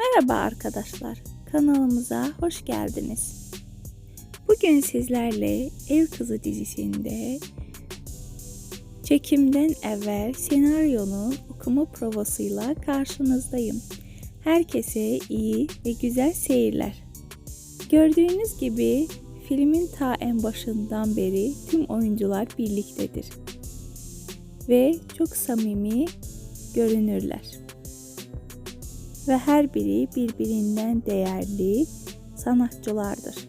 Merhaba arkadaşlar, kanalımıza hoş geldiniz. Bugün sizlerle Ev Kızı dizisinde çekimden evvel senaryonun okuma provasıyla karşınızdayım. Herkese iyi ve güzel seyirler. Gördüğünüz gibi filmin ta en başından beri tüm oyuncular birliktedir. Ve çok samimi görünürler ve her biri birbirinden değerli sanatçılardır.